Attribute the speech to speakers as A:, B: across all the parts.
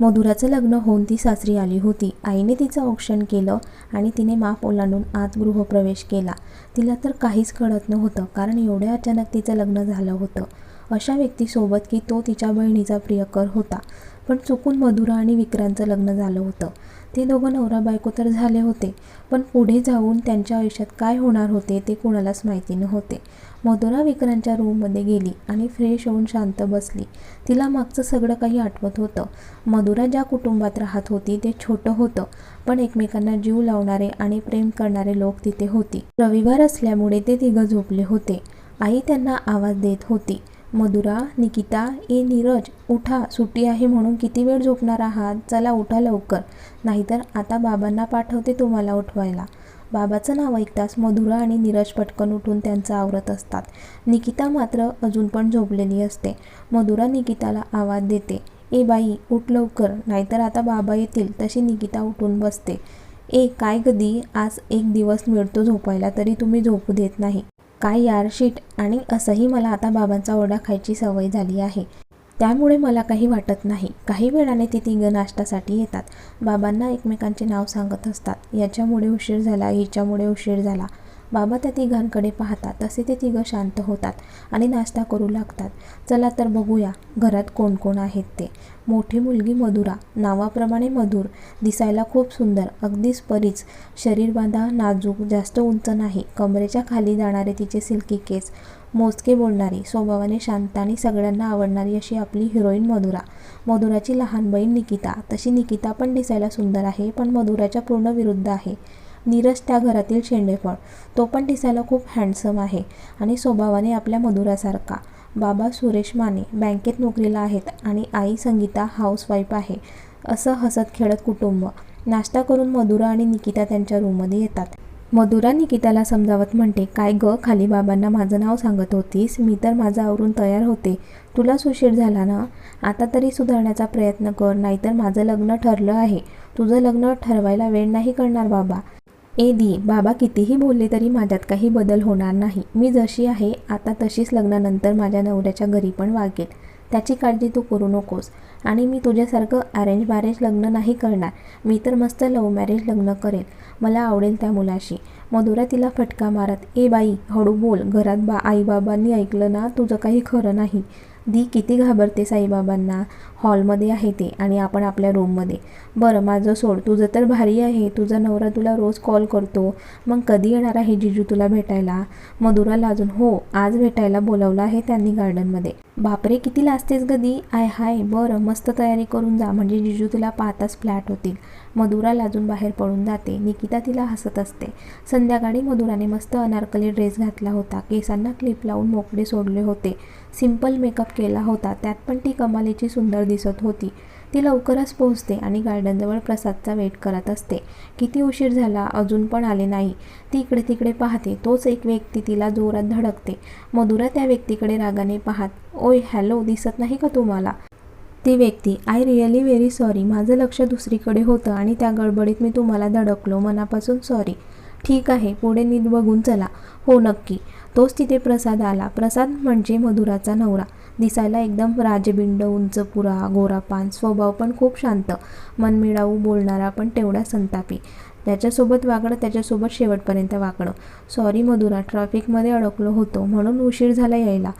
A: मधुराचं लग्न होऊन ती सासरी आली होती. आईने तिचं औक्षण केलं आणि तिने माप ओलांडून आत गृहप्रवेश केला. तिला तर काहीच कळत नव्हतं कारण एवढ्या अचानक तिचं लग्न झालं होतं. अशा व्यक्तीसोबत की तो तिच्या बहिणीचा प्रियकर होता. पण चुकून मधुरा आणि विक्रांतचं लग्न झालं होतं. ते दोघं नवरा बायको तर झाले होते पण पुढे जाऊन त्यांच्या आयुष्यात काय होणार होते ते कुणालाच माहिती नव्हते. मधुरा विक्रांतच्या रूममध्ये गेली आणि फ्रेश होऊन शांत बसली. तिला मागचं सगळं काही आठवत होतं. मधुरा ज्या कुटुंबात राहत होती ते छोटं होतं पण एकमेकांना जीव लावणारे आणि प्रेम करणारे लोक तिथे होती. रविवार असल्यामुळे ते तिघं झोपले होते. आई त्यांना आवाज देत होती मधुरा निकिता ए नीरज उठा सुट्टी आहे म्हणून किती वेळ झोपणार आहात? चला उठा लवकर. नाहीतर आता बाबांना पाठवते तुम्हाला उठवायला. बाबाचं नाव ऐकताच मधुरा आणि नीरज पटकन उठून त्यांचं आवरत असतात. निकिता मात्र अजून पण झोपलेली असते. मधुरा निकिताला आवाज देते ए बाई उठ लवकर नाहीतर आता बाबा येतील तशी निकिता उठून बसते. ए काय कधी आज एक दिवस मिळतो झोपायला तरी तुम्ही झोपू देत नाही. काय यार शीट. आणि असंही मला आता बाबांचा ओरडा खायची सवय झाली आहे. त्यामुळे मला काही वाटत नाही. काही वेळाने ती तिघं नाश्त्यासाठी येतात. बाबांना एकमेकांचे नाव सांगत असतात. याच्यामुळे उशीर झाला हिच्यामुळे उशीर झाला. बाबा त्या तिघांकडे पाहतात. तसे ते तिघं शांत होतात आणि नाश्ता करू लागतात. चला तर बघूया घरात कोण कोण आहेत ते. मोठी मुलगी मधुरा. नावाप्रमाणे मधुर. दिसायला खूप सुंदर. अगदीच परीच. शरीर बांधा नाजूक जास्त उंच नाही. कमरेच्या खाली जाणारे तिचे सिल्की केस. मोजके बोलणारी स्वभावाने शांत आणि सगळ्यांना आवडणारी अशी आपली हिरोईन मधुरा. मधुराची लहान बहीण निकिता. तशी निकिता पण दिसायला सुंदर आहे पण मधुराच्या पूर्ण विरुद्ध आहे. नीरज त्या घरातील शेंडेफळ. तो पण दिसायला खूप हँडसम आहे आणि स्वभावाने आपल्या मधुरासारखा. बाबा सुरेश माने बँकेत नोकरीला आहेत आणि आई संगीता हाऊसवाईफ आहे. असं हसत खेळत कुटुंब. नाश्ता करून मधुरा आणि निकिता त्यांच्या रूममध्ये येतात. मधुरा निकिताला समजावत म्हणते काय ग? खाली बाबांना माझं नाव सांगत होतीस. मी तर माझं आवरून तयार होते. तुला सुशीर झाला ना? आता तरी सुधारण्याचा प्रयत्न कर नाहीतर माझं लग्न ठरलं आहे. तुझं लग्न ठरवायला वेळ नाही करणार बाबा. ए दी बाबा कितीही बोलले तरी माझ्यात काही बदल होणार नाही. मी जशी आहे आता तशीच लग्नानंतर माझ्या नवऱ्याच्या घरी पण वागेल. त्याची काळजी तू करू नकोस. आणि मी तुझ्यासारखं अरेंज मॅरेज लग्न नाही करणार. मी तर मस्त लव्ह मॅरेज लग्न करेल मला आवडेल त्या मुलाशी. मधुरा तिला फटका मारत ए बाई हळू बोल. घरात बा आईबाबांनी ऐकलं ना तुझं काही खरं नाही. दी किती घाबरते साईबाबांना? हॉलमध्ये आहे ते आणि आपण आपल्या रूममध्ये. बरं माझं सोड. तुझं तर भारी आहे. तुझा नवरा तुला रोज कॉल करतो. मग कधी येणार आहे जिजू तुला भेटायला? मधुराला अजून हो आज भेटायला बोलावलं आहे त्यांनी गार्डनमध्ये. बापरे किती लाजतेस गदी आय हाय बरं मस्त तयारी करून जा. म्हणजे जिजू तुला पाहताच फ्लॅट होतील. मधुरा लाजून बाहेर पडून जाते. निकिता तिला हसत असते. संध्याकाळी मधुराने मस्त अनारकली ड्रेस घातला होता. केसांना क्लिप लावून मोकळे सोडले होते. सिंपल मेकअप केला होता. त्यात पण ती कमालीची सुंदर दिसत होती. ती लवकरच पोहोचते आणि गार्डनजवळ प्रसादचा वेट करत असते. किती उशीर झाला अजून पण आले नाही. ती इकडे तिकडे पाहते. तोच एक व्यक्ती तिला जोरात धडकते. मधुरा त्या व्यक्तीकडे रागाने पाहत ओय हॅलो दिसत नाही का तुम्हाला? ती व्यक्ती आय रिअली व्हेरी सॉरी. माझं लक्ष दुसरीकडे होतं आणि त्या गडबडीत मी तुम्हाला धडकलो. मनापासून सॉरी. ठीक आहे. पुढे नीट बघून चला. हो नक्की. तोच तिथे प्रसाद आला. प्रसाद म्हणजे मधुराचा नवरा. दिसायला एकदम राजबिंड उंच पुरा गोरापान स्वभाव पण खूप शांत. मनमिळावू बोलणारा पण तेवढा संतापी. त्याच्यासोबत वागणं त्याच्यासोबत शेवटपर्यंत वागणं. सॉरी मधुरा ट्रॅफिकमध्ये अडकलो होतो म्हणून उशीर झाला यायला.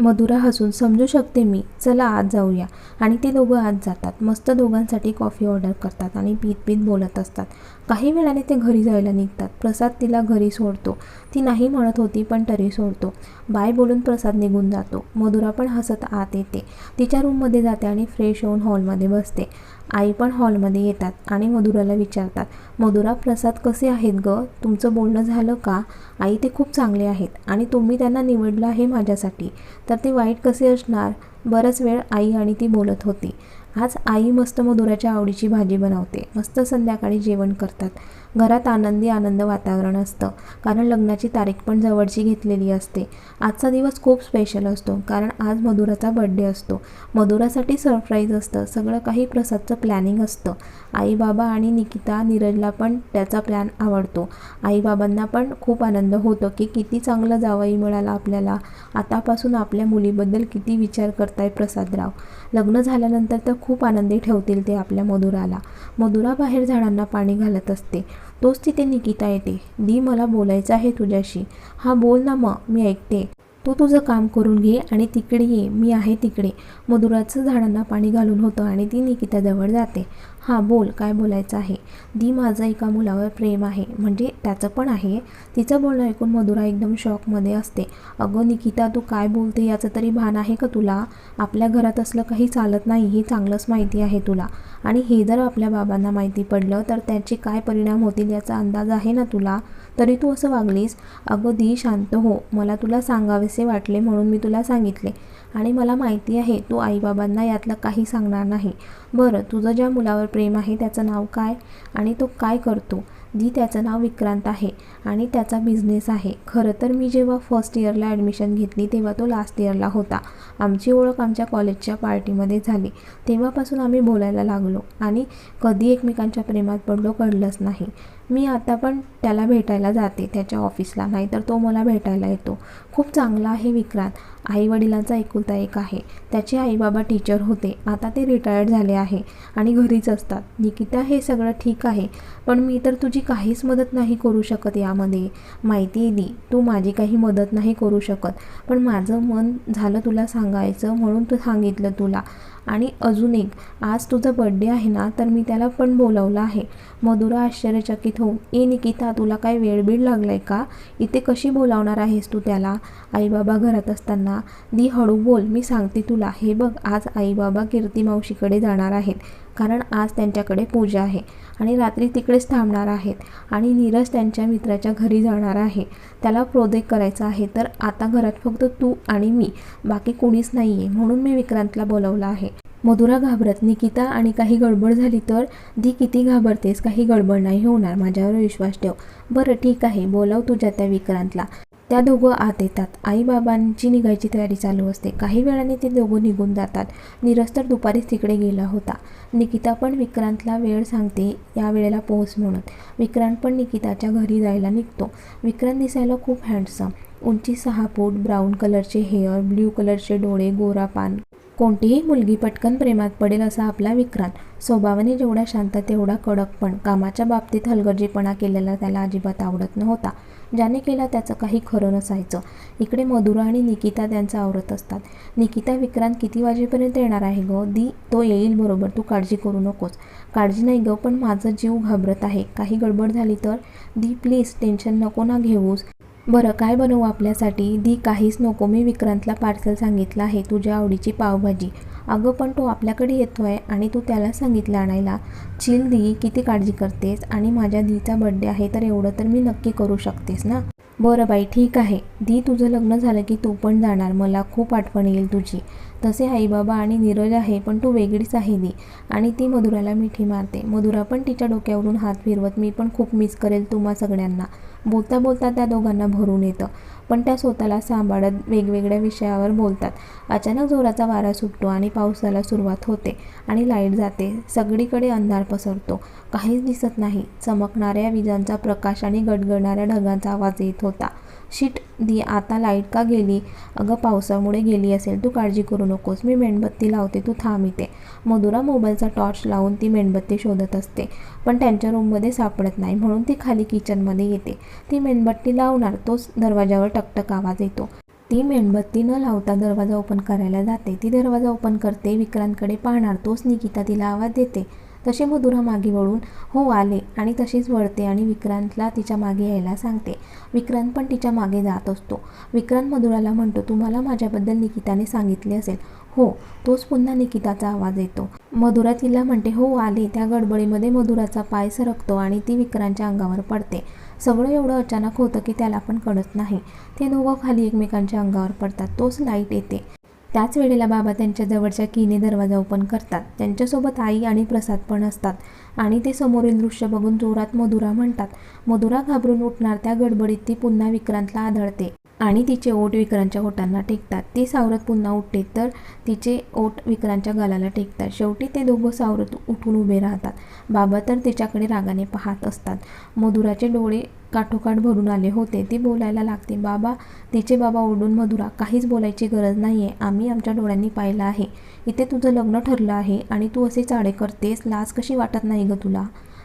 A: मधुरा हसून समजू शकते मी. चला आत जाऊया. आणि ते दोघं आत जातात. मस्त दोघांसाठी कॉफी ऑर्डर करतात आणि पीत पीत बोलत असतात. काही वेळाने ते घरी जायला निघतात. प्रसाद तिला घरी सोडतो. ती नाही म्हणत होती पण तरी सोडतो. बाय बोलून प्रसाद निघून जातो. मधुरा पण हसत आत येते. तिच्या रूममध्ये जाते आणि फ्रेश होऊन हॉलमध्ये बसते. आई पण हॉलमध्ये येतात आणि मधुराला विचारतात मधुरा प्रसाद कसे आहेत ग? तुमचं बोलणं झालं का? आई ते खूप चांगले आहेत आणि तुम्ही त्यांना निवडलं आहे माझ्यासाठी. तर ते वाईट कसे असणार? बराच वेळ आई आणि ती बोलत होती. आज आई मस्त मधुराच्या आवडीची भाजी बनवते. मस्त संध्याकाळी जेवण करतात. घरात आनंदी आनंद वातावरण असतं. कारण लग्नाची तारीख पण जवळची घेतलेली असते. आजचा दिवस खूप स्पेशल असतो. कारण आज मधुराचा बड्डे असतो. मधुरासाठी सरप्राईज असतं. सगळं काही प्रसादचं प्लॅनिंग असतं. आई बाबा आणि निकिता नीरजला पण त्याचा प्लॅन आवडतो. आईबाबांना पण खूप आनंद होतो की किती चांगलं जावई मिळाला आपल्याला. आतापासून आपल्या मुलीबद्दल किती विचार करताय प्रसादराव. लग्न झाल्यानंतर तर खूप आनंदी ठेवतील ते आपल्या मधुराला. मधुरा बाहेर झाडांना पाणी घालत असते. तोच तिथे निकिता येते. दी मला बोलायचं आहे तुझ्याशी. हा बोल ना मग. मी ऐकते. तू तुझं काम करून घे आणि तिकडे ये मी आहे तिकडे. मधुराचं झाडांना पाणी घालून होतं आणि ती निकिताजवळ जाते. हां बोल काय बोलायचं आहे? दी माझं एका मुलावर प्रेम आहे. म्हणजे त्याचं पण आहे? तिचं बोलणं ऐकून मधुरा एकदम शॉकमध्ये असते. अगं निकिता तू काय बोलते याचं तरी भान आहे का तुला? आपल्या घरात असलं काही चालत नाही हे चांगलंच माहिती आहे तुला. आणि हे जर आपल्या बाबांना माहिती पडलं तर त्याचे काय परिणाम होतील याचा अंदाज आहे ना तुला? तरी तू असं वागलीस अगं दी शांत हो. मला तुला सांगावेसे वाटले म्हणून मी तुला सांगितले. आणि मला माहिती आहे तू आईबाबांना यातलं काही सांगणार नाही. बरं तुझं ज्या मुलावर प्रेम आहे त्याचं नाव काय? आणि तो काय करतो? जी त्याचं नाव विक्रांत आहे आणि त्याचा बिझनेस आहे. खरं तर मी जेव्हा फर्स्ट इयरला ॲडमिशन घेतली तेव्हा तो लास्ट इयरला होता. आमची ओळख आमच्या कॉलेजच्या पार्टीमध्ये झाली. तेव्हापासून आम्ही बोलायला लागलो आणि कधी एकमेकांच्या प्रेमात पडलो कळलंच नाही. मी आता पण त्याला भेटायला जाते त्याच्या ऑफिसला नाहीतर तो मला भेटायला येतो. खूप चांगला आहे विक्रांत. आई वडिलांचा एकुलता एक आहे. त्याचे आईबाबा टीचर होते. आता ते रिटायर्ड झाले आहे आणि घरीच असतात. निकिता हे सगळं ठीक आहे पण मी तर तुझी काहीच मदत नाही करू शकत यामध्ये. माहिती आहे दी तू माझी काही मदत नाही करू शकत. पण माझं मन झालं तुला सांगायचं म्हणून तू सांगितलं तुला. आणि अजून एक आज तुझा बड्डे आहे ना तर मी त्याला पण बोलावलं आहे. मधुरा आश्चर्यचकित होऊन ए निकिता तुला काय वेळबीड लागलाय का? इथे कशी बोलावणार आहेस तू त्याला? आईबाबा घरात असताना दी हळू बोल मी सांगते तुला. हे बघ आज आईबाबा कीर्ती मावशीकडे जाणार आहेत. कारण आज त्यांच्याकडे पूजा आहे. आणि रात्री तिकडेच थांबणार आहेत. आणि नीरज त्यांच्या मित्राच्या घरी जाणार आहे. त्याला प्रोजेक्ट करायचा आहे. तर आता घरात फक्त तू आणि मी. बाकी कोणीच नाही आहे म्हणून मी विक्रांतला बोलवलं आहे. मधुरा घाबरत निकिता आणि काही गडबड झाली तर? दी किती घाबरतेस? काही गडबड नाही होणार. माझ्यावर विश्वास ठेव. बरं ठीक आहे. बोलाव तुझ्या त्या विक्रांतला. त्या दोघं आत येतात. आईबाबांची निघायची तयारी चालू असते. काही वेळाने ते दोघं निघून जातात. नीरज तर दुपारीच तिकडे गेला होता. निकिता पण विक्रांतला वेळ सांगते या वेळेला पोहोच म्हणून. विक्रांत पण निकिताच्या घरी जायला निघतो. विक्रांत दिसायला खूप हँडसम उंची सहा फूट ब्राऊन कलरचे हेअर ब्ल्यू कलरचे डोळे गोरा पान. कोणतीही मुलगी पटकन प्रेमात पडेल असा आपला विक्रांत. स्वभावाने जेवढा शांत तेवढा कडक पण. कामाच्या बाबतीत हलगर्जीपणा केलेला त्याला अजिबात आवडत नव्हता. ज्याने केला त्याचं काही खरं नसायचं. इकडे मधुरा आणि निकिता त्यांचं आवरत असतात. निकिता विक्रांत किती वाजेपर्यंत येणार आहे ग? दी तो येईल बरोबर. तू काळजी करू नकोस. काळजी नाही ग पण माझं जीव घाबरत आहे. काही गडबड झाली तर? दी प्लीज टेन्शन नको ना घेऊस. बरं काय बनवू आपल्यासाठी? दी काहीच नको. मी विक्रांतला पार्सल सांगितलं आहे तुझ्या आवडीची पावभाजी. अगं पण तो आपल्याकडे येतो आहे आणि तू त्याला सांगितलं आणायला. चिल दी किती काळजी करतेस? आणि माझ्या दीचा बड्डे आहे तर एवढं तर मी नक्की करू शकतेस ना? बरं बाई ठीक आहे. दी तुझं लग्न झालं की तू पण जाणार. मला खूप आठवण येईल तुझी. तसे आईबाबा आणि नीरज आहे पण तू वेगळीच आहे दी. आणि ती मधुराला मिठी मारते. मधुरा पण तिच्या डोक्यावरून हात फिरवत मी पण खूप मिस करेल तुम्हा सगळ्यांना. बोलता बोलता त्या दोघांना भरून येतं. पण त्या स्वतःला सांभाळत वेगवेगळ्या विषयावर बोलतात. अचानक जोराचा वारा सुटतो आणि पावसाला सुरुवात होते आणि लाइट जाते. सगळीकडे अंधार पसरतो. काहीच दिसत नाही. चमकणाऱ्या विजांचा प्रकाश आणि गडगडणाऱ्या ढगांचा आवाज येत होता. शिट दी आता लाइट का गेली? अगं पावसामुळे गेली असेल. तू काळजी करू नकोस. मी मेणबत्ती लावते. तू थांब इथे. मधुरा मोबाईलचा टॉर्च लावून ती मेणबत्ती शोधत असते पण त्यांच्या रूममध्ये सापडत नाही म्हणून ती खाली किचनमध्ये येते. ती मेणबत्ती लावणार तोच दरवाजावर टकटक आवाज येतो. ती मेणबत्ती न लावता दरवाजा ओपन करायला जाते. ती दरवाजा ओपन करते विक्रांतकडे पाहणार तोच निकिता तिला आवाज देते. तशी मधुरा मागे वळून हो आले आणि तशीच वळते आणि विक्रांतला तिच्यामागे यायला सांगते. विक्रांत पण तिच्यामागे जात असतो. विक्रांत मधुराला म्हणतो तुम्हाला माझ्याबद्दल निकिताने सांगितले असेल. हो. तोच पुन्हा निकिताचा आवाज येतो. मधुरा तिला म्हणते हो आले. त्या गडबडीमध्ये मधुराचा पाय सरकतो आणि ती विक्रांतच्या अंगावर पडते. सगळं एवढं अचानक होतं की त्याला पण कळत नाही. ते दोघं खाली एकमेकांच्या अंगावर पडतात. तोच लाइट येते. त्याच वेळेला बाबा त्यांच्या जवळच्या कीने दरवाजा ओपन करतात. त्यांच्यासोबत आई आणि प्रसाद पण असतात. आणि ते समोरील दृश्य बघून जोरात मधुरा म्हणतात. मधुरा घाबरून उठणार त्या गडबडीत ती पुन्हा विक्रांतला आदळते. आणि तिचे ओठ विक्रांच्या ओठांना टेकतात. ती सावरत पुन्हा उठते तर तिचे ओठ विक्रांच्या गालाला टेकतात. शेवटी ते दोघं सावरत उठून उभे राहतात. बाबा तर तिच्याकडे रागाने पाहत असतात. मधुराचे डोळे काठोकाठ भरून आले होते. ती बोलायला लागते बाबा तिचे बाबा ओढून मधुरा काहीच बोलायची गरज नाही आहे आम्ही आमच्या डोळ्यांनी पाहिलं आहे. इथे तुझं लग्न ठरलं आहे आणि तू असे चाळे करतेस. लाज कशी वाटत नाही गं तुला?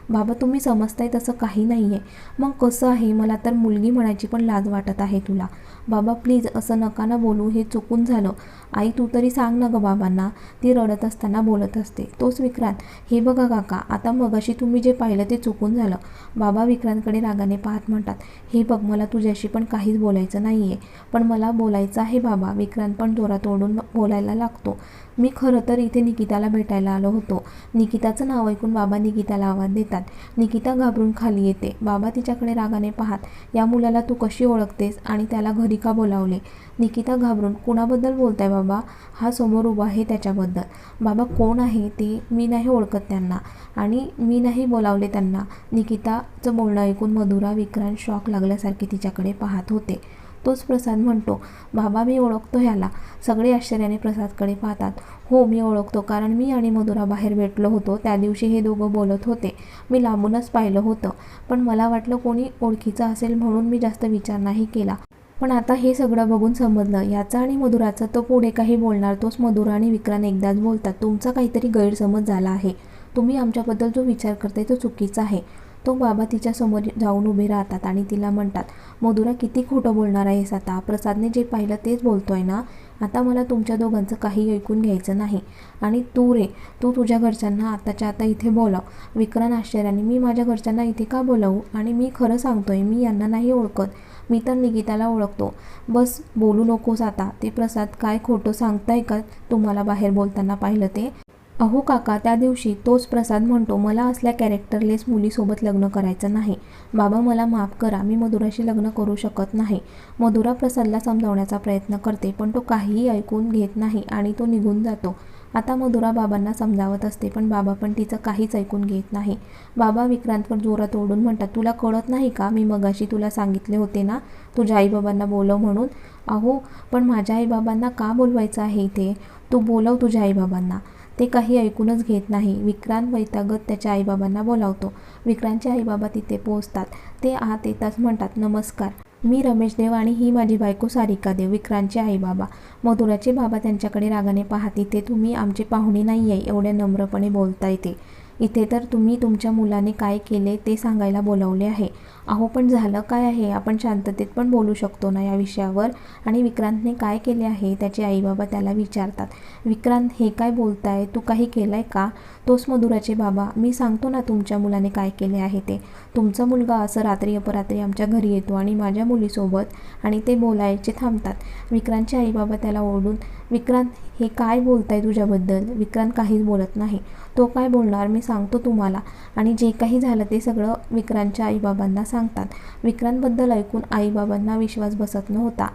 A: बाबा तुम्ही समजताय तसं काही नाही आहे मग कसं आहे? मला तर मुलगी म्हणायची पण लाज वाटत आहे तुला. बाबा प्लीज असं नका ना बोलू हे चुकून झालं. आई तू तरी सांग ना ग बाबांना ती रडत असताना बोलत असते. तोच विक्रांत. हे बघा काका आता मगाशी तुम्ही जे पाहिलं ते चुकून झालं. बाबा विक्रांतकडे रागाने पाहत म्हणतात हे बघ मला तुझ्याशी पण काहीच बोलायचं नाही आहे पण मला बोलायचं आहे बाबा. विक्रांत पण जोरात ओढून बोलायला लागतो. मी खरं तर इथे निकिताला भेटायला आलो होतो. निकिताचं नाव ऐकून बाबा निकिताला आवाज देतात. निकिता घाबरून खाली येते. बाबा तिच्याकडे रागाने पाहत या मुलाला तू कशी ओळखतेस? आणि त्याला घरी का बोलावले? निकिता घाबरून कुणाबद्दल बोलताय बाबा? हा समोर उभा आहे त्याच्याबद्दल. बाबा कोण आहे ते मी नाही ओळखत त्यांना आणि मी नाही बोलावले त्यांना. निकिताचं बोलणं ऐकून मधुरा विक्रांत शॉक लागल्यासारखे तिच्याकडे पाहत होते. तोच प्रसाद म्हणतो बाबा मी ओळखतो ह्याला. सगळे आश्चर्याने प्रसादकडे पाहतात. हो मी ओळखतो. कारण मी आणि मधुरा बाहेर भेटलो होतो. त्या दिवशी हे दोघं बोलत होते. मी लांबूनच पाहिलं होतं. पण मला वाटलं कोणी ओळखीचं असेल म्हणून मी जास्त विचार नाही केला. पण आता हे सगळं बघून समजलं. याचा आणि मधुराचा तो पुढे काही बोलणार तोच मधुरा आणि विक्रांत एकदाच बोलतात तुमचा काहीतरी गैरसमज झाला आहे. तुम्ही आमच्याबद्दल जो विचार करताय तो चुकीचा आहे. तो बाबा तिच्या समोर जाऊन उभे राहतात आणि तिला म्हणतात मधुरा किती खोटं बोलणार आहेस आता? प्रसादने जे पाहिलं तेच बोलतोय ना? आता मला तुमच्या दोघांचं काही ऐकून घ्यायचं नाही. आणि तू रे तू तुझ्या घरच्यांना आताच्या आता इथे बोलाव. विक्रांत आश्चर्याने मी माझ्या घरच्यांना इथे का बोलावू? आणि मी खरं सांगतोय मी यांना नाही ओळखत. मी तर निकिताला ओळखतो. बस बोलू नकोस आता. ते प्रसाद काय खोटं सांगताय का तुम्हाला बाहेर बोलताना पाहिलं ते? अहो काका त्या दिवशी तोच प्रसाद म्हणतो मला असल्या कॅरेक्टरलेस मुलीसोबत लग्न करायचं नाही. बाबा मला माफ करा मी मधुराशी लग्न करू शकत नाही. मधुरा प्रसादला समजावण्याचा प्रयत्न करते पण तो काहीही ऐकून घेत नाही आणि तो निघून जातो. आता मधुरा बाबांना समजावत असते पण बाबा पण तिचं काहीच ऐकून घेत नाही. बाबा विक्रांतवर जोरात ओढून म्हणतात तुला कळत नाही का? मी मगाशी तुला सांगितले होते ना तुझ्या आईबाबांना बोलव म्हणून. अहो पण माझ्या आईबाबांना का बोलवायचं आहे इथे? तू बोलव तुझ्या आईबाबांना. ते काही ऐकूनच घेत नाही. विक्रांत वैतागत त्याच्या आईबाबांना बोलावतो. विक्रांतचे आईबाबा तिथे पोहोचतात. ते आत येताच म्हणतात नमस्कार. मी रमेश देव आणि ही माझी बायको सारिका देव विक्रांतचे आईबाबा. मधुराचे बाबा त्यांच्याकडे रागाने पाहत इथे तुम्ही आमचे पाहुणे नाही आहे एवढे नम्रपणे बोलता येते इथे तर तुम्ही तुमच्या मुलाने काय केले ते सांगायला बोलावले आहे. अहो पण झालं काय आहे? आपण शांततेत पण बोलू शकतो ना या विषयावर. आणि विक्रांतने काय केले आहे? त्याचे आईबाबा त्याला विचारतात. विक्रांत हे काय बोलताय? तू काही केलं आहे का? तोच मधुराचे बाबा. मी सांगतो ना तुमच्या मुलाने काय केले आहे ते. तुमचा मुलगा असं रात्री अपरात्री आमच्या घरी येतो आणि माझ्या मुलीसोबत आणि ते बोलायचे थांबतात. विक्रांतचे आईबाबा त्याला ओरडून विक्रांत हे काय बोलताय तुझ्याबद्दल? विक्रांत काहीच बोलत नाही. तो काय बोलणार? मी सांगतो तुम्हाला. आणि जे काही झालं ते सगळं विक्रांतच्या आईबाबांना सांगतात. विक्रांतबद्दल ऐकून आईबाबांना विश्वास बसत नव्हता.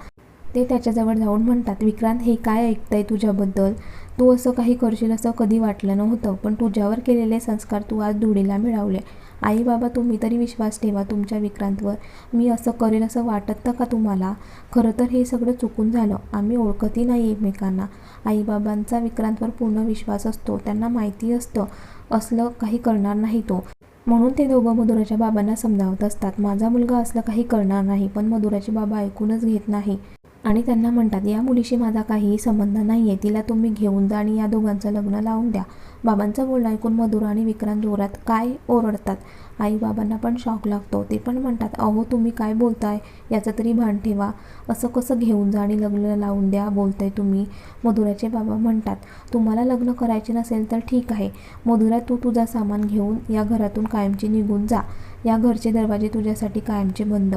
A: ते त्याच्याजवळ जाऊन म्हणतात विक्रांत हे काय ऐकतंय तुझ्याबद्दल? तू असं काही करशील असं कधी वाटलं नव्हतं पण तुझ्यावर केलेले संस्कार तू आज धुळीला मिळवले. आई बाबा तुम्ही तरी विश्वास ठेवा तुमच्या विक्रांतवर. मी असं करेल असं वाटतं का तुम्हाला? खरं तर हे सगळं चुकून झालं. आम्ही ओळखतही नाही एकमेकांना. आईबाबांचा विक्रांतवर पूर्ण विश्वास असतो त्यांना माहिती असतं. असलं काही करणार नाही तो. म्हणून ते दोघं मधुराच्या बाबांना समजावत असतात. माझा मुलगा असलं काही करणार नाही पण मधुराचे बाबा ऐकूनच घेत नाही. आणि त्यांना म्हणतात या मुलीशी माझा काहीही संबंध नाही आहे तिला तुम्ही घेऊन जा आणि या दोघांचं लग्न लावून द्या. बाबांचं बोलणं ऐकून मधुरा आणि विक्रांत जोरात काय ओरडतात? आई बाबांना पण शॉक लागतो. ते पण म्हणतात अहो तुम्ही काय बोलताय? याचं तरी भान ठेवा. असं कसं घेऊन जा आणि लग्न लावून द्या बोलताय तुम्ही. मधुराचे बाबा म्हणतात तुम्हाला लग्न करायचे नसेल तर ठीक आहे. मधुरा तू तुझा सामान घेऊन या घरातून कायमची निघून जा. या घरचे दरवाजे तुझ्यासाठी कायमचे बंद.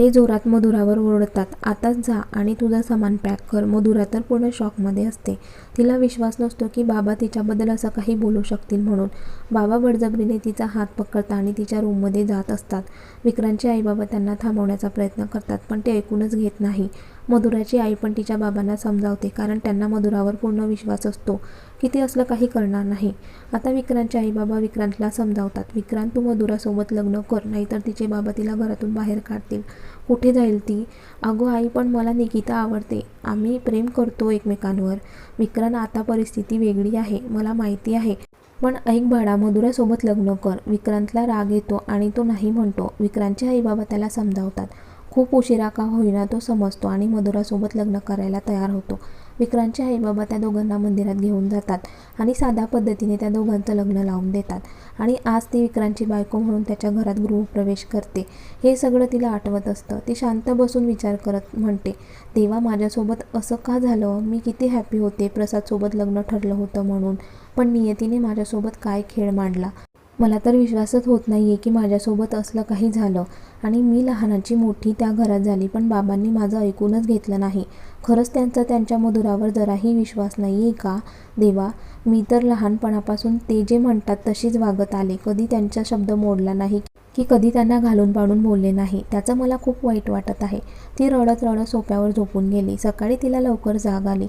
A: ते जोरात मधुरावर ओरडतात. आताच जा आणि तुझा सामान पॅक कर. मधुरा तर पूर्ण शॉकमध्ये असते. तिला विश्वास नसतो की बाबा तिच्याबद्दल असं काही बोलू शकतील म्हणून. बाबा बळजबरीने तिचा हात पकडतात आणि तिच्या रूममध्ये जात असतात. विक्रांतचे आईबाबा त्यांना थांबवण्याचा प्रयत्न करतात पण ते ऐकूनच घेत नाही. मधुराची आई पण तिच्या बाबांना समजावते कारण त्यांना मधुरावर पूर्ण विश्वास असतो की ते असलं काही करणार नाही. आता विक्रांतचे आई बाबा विक्रांतला समजावतात. विक्रांत तू मधुरासोबत लग्न कर नाहीतर तिचे बाबा तिला घरातून बाहेर काढतील. कुठे जाईल ती? अगो आई पण मला निकिता आवडते. आम्ही प्रेम करतो एकमेकांवर. विक्रांत आता परिस्थिती वेगळी आहे मला माहिती आहे. पण ऐक भाडा मधुरासोबत लग्न कर. विक्रांतला राग येतो आणि तो नाही म्हणतो. विक्रांतचे आईबाबा त्याला समजावतात. खूप उशिरा का होईना तो समजतो आणि मधुरासोबत लग्न करायला तयार होतो. विक्रांतचे आई बाबा त्या दोघांना मंदिरात घेऊन जातात आणि साध्या पद्धतीने त्या दोघांचं लग्न लावून देतात. आणि आज ती विक्रांतची बायको म्हणून त्याच्या घरात गृहप्रवेश करते. हे सगळं तिला आठवत असतं. ती शांत बसून विचार करत म्हणते तेव्हा माझ्यासोबत असं का झालं? मी किती हॅपी होते प्रसादसोबत लग्न ठरलं होतं म्हणून. पण नियतीने माझ्यासोबत काय खेळ मांडला? मला तर विश्वासच होत नाही आहे की माझ्यासोबत असलं काही झालं. आणि मी लहानाची मोठी त्या घरात झाली पण बाबांनी माझं ऐकूनच घेतलं नाही. खरंच त्यांचा त्यांच्या मधुरावर जराही विश्वास नाही आहे का? देवा मी तर लहानपणापासून ते जे म्हणतात तशीच वागत आले. कधी त्यांचा शब्द मोडला नाही की कधी त्यांना घालून पाडून बोलले नाही. त्याचं मला खूप वाईट वाटत आहे. ती रडत रडत सोप्यावर झोपून गेली. सकाळी तिला लवकर जाग आली.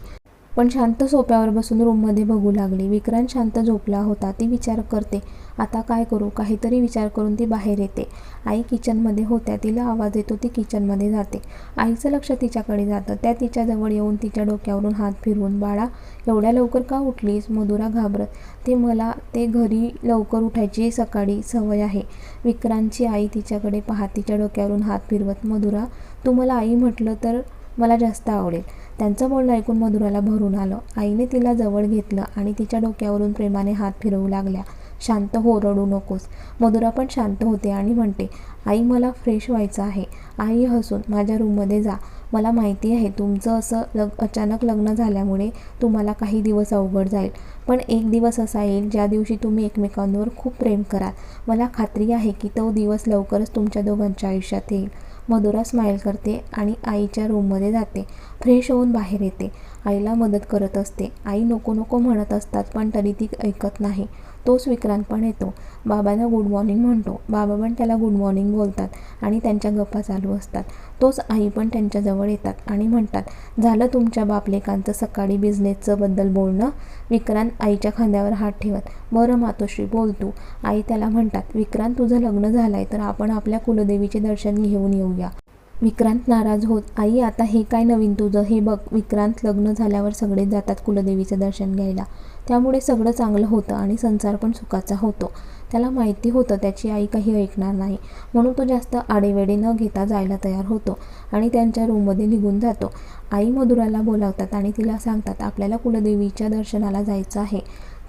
A: पण शांत सोप्यावर बसून रूममध्ये बघू लागली. विक्रांत शांत झोपला होता. ती विचार करते आता काय करू? काहीतरी विचार करून ती बाहेर येते. आई किचनमध्ये होत्या. तिला आवाज येतो. ती किचनमध्ये जाते. आईचं लक्ष तिच्याकडे जातं. त्या तिच्याजवळ येऊन तिच्या डोक्यावरून हात फिरवून बाळा एवढ्या लवकर का उठलीस? मधुरा घाबरत. ते मला ते घरी लवकर उठायची सकाळी सवय आहे. विक्रांतची आई तिच्याकडे पाहत तिच्या डोक्यावरून हात फिरवत मधुरा तू मला आई म्हटलं तर मला जास्त आवडेल. त्यांचं बोलणं ऐकून मधुराला भरून आलं. आईने तिला जवळ घेतलं आणि तिच्या डोक्यावरून प्रेमाने हात फिरवू लागल्या. शांत हो रडू नकोस. मधुरा पण शांत होते आणि म्हणते आई मला फ्रेश व्हायचं आहे. आई हसून माझ्या रूममध्ये जा. मला माहिती आहे तुमचं असं लग अचानक लग्न झाल्यामुळे तुम्हाला काही दिवस अवघड जाईल. पण एक दिवस असा येईल ज्या दिवशी तुम्ही एकमेकांवर खूप प्रेम कराल. मला खात्री आहे की तो दिवस लवकरच तुमच्या दोघांच्या आयुष्यात येईल. मधुरा स्माईल करते आणि आईच्या रूममध्ये जाते. फ्रेश होऊन बाहेर येते. आईला मदत करत असते. आई नको नको म्हणत असतात पण तरी ती ऐकत नाही. तोच विक्रांत पण येतो. बाबांना गुड मॉर्निंग म्हणतो. बाबा पण त्याला गुड मॉर्निंग बोलतात आणि त्यांच्या गप्पा चालू असतात. तोच आई पण त्यांच्याजवळ येतात आणि म्हणतात झालं तुमच्या बापलेकांचं सकाळी बिझनेसचं बद्दल बोलणं विक्रांत आईच्या खांद्यावर हात ठेवत बरं मातोश्री बोल तू आई त्याला म्हणतात विक्रांत तुझं लग्न झालं आहे तर आपण आपल्या कुलदेवीचे दर्शन घेऊन येऊया विक्रांत नाराज होत आई आता हे काय नवीन तुझं? हे बघ विक्रांत लग्न झाल्यावर सगळेच जातात कुलदेवीचं दर्शन घ्यायला. त्यामुळे सगळं चांगलं होतं आणि संसार पण सुखाचा होतो. त्याला माहिती होतं त्याची आई काही ऐकणार नाही. म्हणून तो जास्त आडेवेडे न घेता जायला तयार होतो आणि त्यांच्या रूममध्ये निघून जातो. आई मधुराला बोलावतात आणि तिला सांगतात आपल्याला कुलदेवीच्या दर्शनाला जायचं आहे.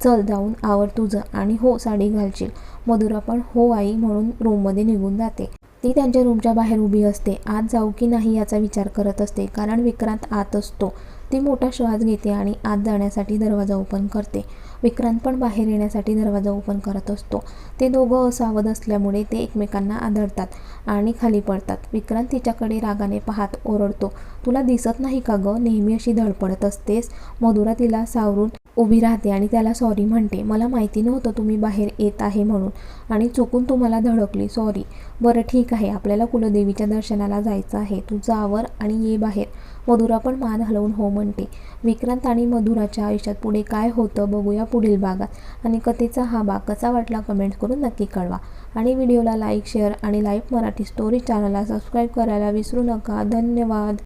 A: चल जाऊन आवर तुझं आणि हो साडी घालशील. मधुरा पण हो आई म्हणून रूममध्ये निघून जाते. ती त्यांच्या रूमच्या बाहेर उभी असते. आत जाऊ की नाही याचा विचार करत असते कारण विक्रांत आत असतो. ती मोठा श्वास घेते आणि आत जाण्यासाठी दरवाजा ओपन करते. विक्रांत पण बाहेर येण्यासाठी दरवाजा ओपन करत असतो. ते दोघं असावध असल्यामुळे ते एकमेकांना आदळतात आणि खाली पडतात. विक्रांत तिच्याकडे रागाने पाहत ओरडतो तुला दिसत नाही का गं? नेहमी अशी धडपडत असतेस. मधुरा तिला सावरून उभी राहते आणि त्याला सॉरी म्हणते. मला माहिती नव्हतं तुम्ही बाहेर येत आहे म्हणून आणि चुकून तुम्हाला धडकली. सॉरी बरं ठीक आहे. आपल्याला कुलदेवीच्या दर्शनाला जायचं आहे. तू जावर आणि ये बाहेर. मधुरा पण मान हलवून हो म्हणते. विक्रांत आणि मधुराच्या आयुष्यात पुढे काय होतं बघूया पुढील भागात. आणि कथेचा हा भाग कसा वाटला कमेंट करून नक्की कळवा. आणि व्हिडिओला लाईक शेअर आणि लाईव्ह मराठी स्टोरी चॅनलला सबस्क्राईब करायला विसरू नका. धन्यवाद.